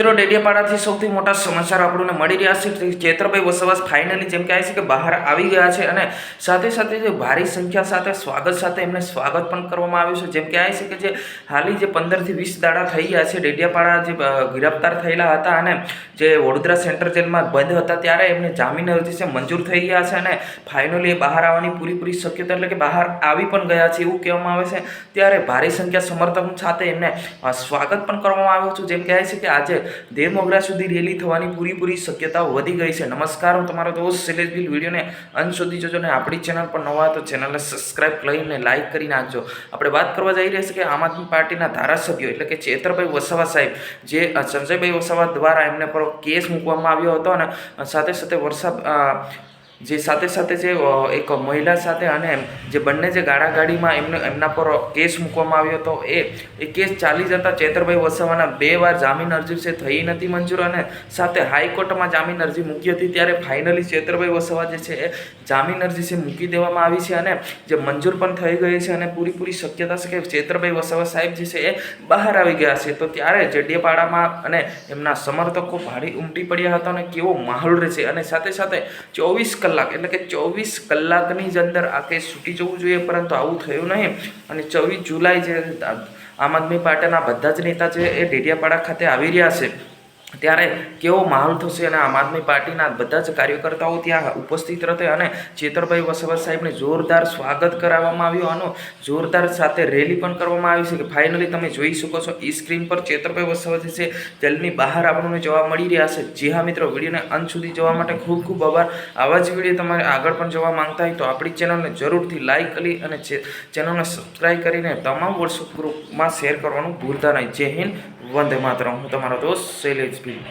મિત્રો, ડેડિયાપાડાથી સૌથી મોટા સમાચાર આપણને મળી રહ્યા છે. કે ચેતરભાઈ વસવાસ ફાઇનલી જેમ કહે છે કે બહાર આવી ગયા છે અને સાથે સાથે જે ભારી સંખ્યા સાથે સ્વાગત સાથે એમને સ્વાગત પણ કરવામાં આવ્યું છે. જેમ કહે છે કે જે હાલી જે પંદરથી વીસ દાડા થઈ ગયા છે, ડેડિયાપાડા જે ગિરફ્તાર ગિરફતાર થયેલા હતા અને જે વડોદરા સેન્ટ્રલ જેલમાં બંધ હતા ત્યારે એમને જામીન અરજી છે મંજૂર થઈ ગયા છે અને ફાઇનલી એ બહાર આવવાની પૂરીપૂરી શક્યતા એટલે કે બહાર આવી પણ ગયા છે એવું કહેવામાં આવે છે. ત્યારે ભારી સંખ્યા સમર્થન સાથે એમને સ્વાગત પણ કરવામાં આવ્યું છે. જેમ કહે છે કે આજે દેવ સુધી રેલી થવાની પૂરીપૂરી શક્યતાઓ વધી ગઈ છે. નમસ્કાર, હું તમારો દોસ્ત શૈલેષ બિલ વિડીયોને અંત સુધી જોજો ને આપણી ચેનલ પર નવા તો ચેનલને સબસ્ક્રાઇબ કરીને લાઇક કરી નાખજો. આપણે વાત કરવા જઈ રહ્યા છે કે આમ આદમી પાર્ટીના ધારાસભ્યો એટલે કે ચેતરભાઈ વસાવા સાહેબ, જે સંજયભાઈ વસાવા દ્વારા એમને પર કેસ મૂકવામાં આવ્યો હતો અને સાથે સાથે વરસાદ જે સાથે સાથે જે એક મહિલા સાથે અને જે બંને જે ગાડાગાડીમાં એમને, એમના પર કેસ મૂકવામાં આવ્યો હતો, એ એ કેસ ચાલી જતા ચેતરભાઈ વસાવાના બે વાર જામીન અરજી છે, થઈ નથી મંજૂર અને સાથે હાઈકોર્ટમાં જામીન અરજી મૂકી હતી, ત્યારે ફાઇનલી ચેતરભાઈ વસાવા જે છે, એ જામીન અરજી છે, મૂકી દેવામાં આવી છે અને જે મંજૂર પણ થઈ ગઈ છે અને પૂરીપૂરી શક્યતા છે કે ચેતરભાઈ વસાવા સાહેબ જે છે, એ બહાર આવી ગયા છે. તો ત્યારે જેડિયાપાડામાં અને એમના સમર્થકો ભારે ઉમટી પડ્યા હતા અને કેવો માહોલ રહેશે અને સાથે સાથે ચોવીસ કલાક એટલે કે ચોવીસ કલાકની જ અંદર આ કેસ છૂટી જવું જોઈએ, પરંતુ આવું થયું નહીં. અને ચોવીસ જુલાઈ જે આમ આદમી પાર્ટીના બધા જ નેતા છે એ ડેડિયાપાડા ખાતે આવી રહ્યા છે. ત્યારે કેવો માહોલ થશે અને આમ આદમી પાર્ટીના બધા જ કાર્યકર્તાઓ ત્યાં ઉપસ્થિત રહે અને ચેતરભાઈ વસાવા સાહેબને જોરદાર સ્વાગત કરાવવામાં આવ્યું. અને જોરદાર સાથે રેલી પણ કરવામાં આવી છે કે ફાઇનલી તમે જોઈ શકો છો, ઈ સ્ક્રીન પર ચેતરભાઈ વસાવા છે જેલની બહાર આપણને જોવા મળી રહ્યા છે. જી હા મિત્રો, વિડીયોને અંત સુધી જોવા માટે ખૂબ ખૂબ આભાર. આવા જ વીડિયો તમારે આગળ પણ જોવા માંગતા હોય તો આપણી ચેનલને જરૂરથી લાઇક કરી અને ચેનલને સબસ્ક્રાઈબ કરીને તમામ વોટ્સઅપ ગ્રુપમાં શેર કરવાનું ભૂલતા નહીં. જય હિન્દ વંદે માતરમ. હું તમારો દોસ્ત શૈલેષ ભીલ